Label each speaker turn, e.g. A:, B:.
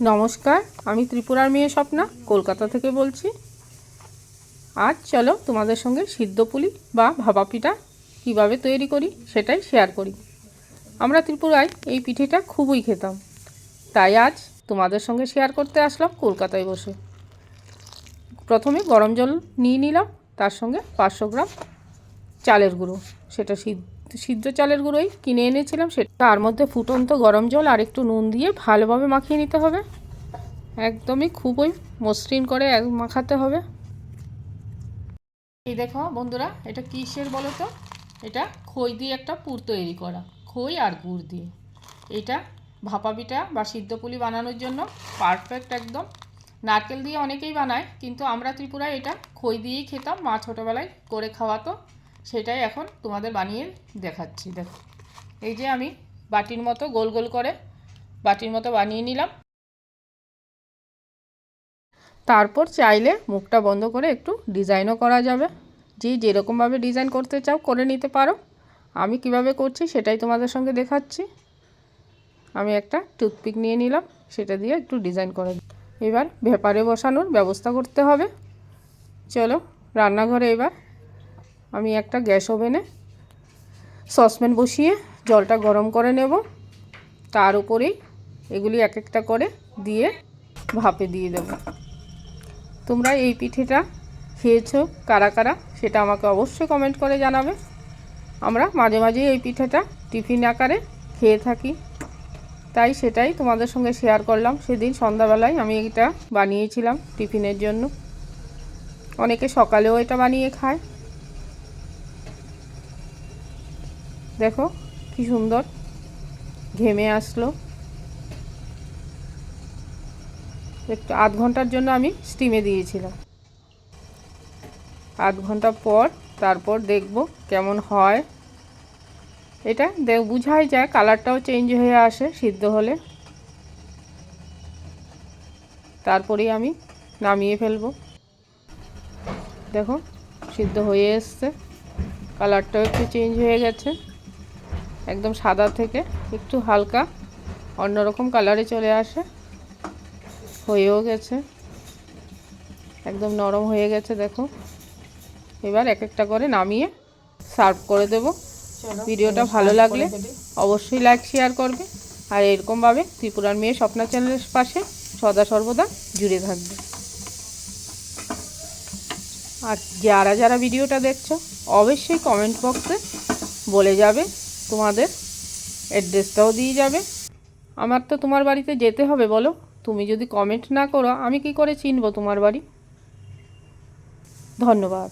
A: নমস্কার, আমি ত্রিপুরার মেয়ে স্বপ্না, কলকাতা থেকে বলছি। আজ চলো তোমাদের সঙ্গে সিদ্ধ পুলি বা ভাপা পিঠা কীভাবে তৈরি করি সেটাই শেয়ার করি। আমরা ত্রিপুরায় এই পিঠেটা খুবই খেতাম। তাই আজ তোমাদের সঙ্গে শেয়ার করতে আসলাম কলকাতায় বসে। প্রথমে গরম জল নিয়ে নিলাম, তার সঙ্গে পাঁচশো গ্রাম চালের গুঁড়ো, সেটা সিদ্ধ চালের গুঁড়োই কিনে এনেছিলাম, সেটা তার মধ্যে ফুটন্ত গরম জল আর একটু নুন দিয়ে ভালোভাবে মাখিয়ে নিতে হবে। একদমই খুবই মসৃণ করে মাখাতে হবে। এই দেখো বন্ধুরা, এটা কিসের বলো তো? এটা খই দিয়ে একটা পুর তৈরি করা, খই আর গুড় দিয়ে। এটা ভাপা পিঠা বা সিদ্ধ পুলি বানানোর জন্য পারফেক্ট একদম। নারকেল দিয়ে অনেকেই বানায়, কিন্তু আমরা ত্রিপুরায় এটা খই দিয়েই খেতাম, মা ছোটোবেলায় করে খাওয়াতো। সেটাই এখন তোমাদের বানিয়ে দেখাচ্ছি, দেখো। এই যে আমি বাটির মতো গোল গোল করে বাটির মতো বানিয়ে নিলাম। তারপর চাইলে মুখটা বন্ধ করে একটু ডিজাইনও করা যাবে। যে যেরকমভাবে ডিজাইন করতে চাও করে নিতে পারো। আমি কীভাবে করছি সেটাই তোমাদের সঙ্গে দেখাচ্ছি। আমি একটা টুথপিক নিয়ে নিলাম, সেটা দিয়ে একটু ডিজাইন করে এবার ভেপারে বসানোর ব্যবস্থা করতে হবে। চলো, রান্নাঘরে এবার আমি একটা গ্যাস ওভেনে সসপ্যান বসিয়ে জলটা গরম করে নেব। তার উপরেই এগুলি এক একটা করে দিয়ে ভাপে দিয়ে দেব। তোমরা এই পিঠেটা খেয়েছো কারা কারা সেটা আমাকে অবশ্যই কমেন্ট করে জানাবে। আমরা মাঝে মাঝে এই পিঠেটা টিফিন আকারে খেয়ে থাকি। তাই সেটাই তোমাদের সঙ্গে শেয়ার করলাম। সেদিন সন্ধ্যাবেলায় আমি এটা বানিয়েছিলাম টিফিনের জন্য। অনেকে সকালেও এটা বানিয়ে খায়। দেখো, কি সুন্দর। ঘেমে আসলো। একটু আধ ঘণ্টার জন্য আমি স্টিমে দিয়েছিলাম। আধ ঘণ্টা পর তারপর দেখব কেমন হয়। এটা দেখ, বুঝাই যায় কালারটাও চেঞ্জ হয়ে আসে সিদ্ধ হলে। তারপরেই আমি নামিয়ে ফেলব। দেখো, সিদ্ধ হয়ে এসছে। কালারটাও একটু চেঞ্জ হয়ে গেছে। একদম সাদা থেকে একটু হালকা অন্যরকম কালারে চলে আসে। হয়েও গেছে। একদম নরম হয়ে গেছে দেখো। এবার এক একটা করে নামিয়ে সার্ভ করে দেব। ভিডিওটা ভালো লাগলে অবশ্যই লাইক শেয়ার করবে। আর এরকমভাবে ত্রিপুরার মেয়ে স্বপ্না চ্যানেলের পাশে সদা সর্বদা জুড়ে থাকবে। আর যারা যারা ভিডিওটা দেখছ অবশ্যই কমেন্ট বক্সে বলে যাবে। তোমাদের অ্যাড্রেসটাও দিয়ে যাবে। আমার তো তোমার বাড়িতে যেতে হবে, বলো। তুমি যদি কমেন্ট না করো, আমি কি করে চিনব তোমার বাড়ি? ধন্যবাদ।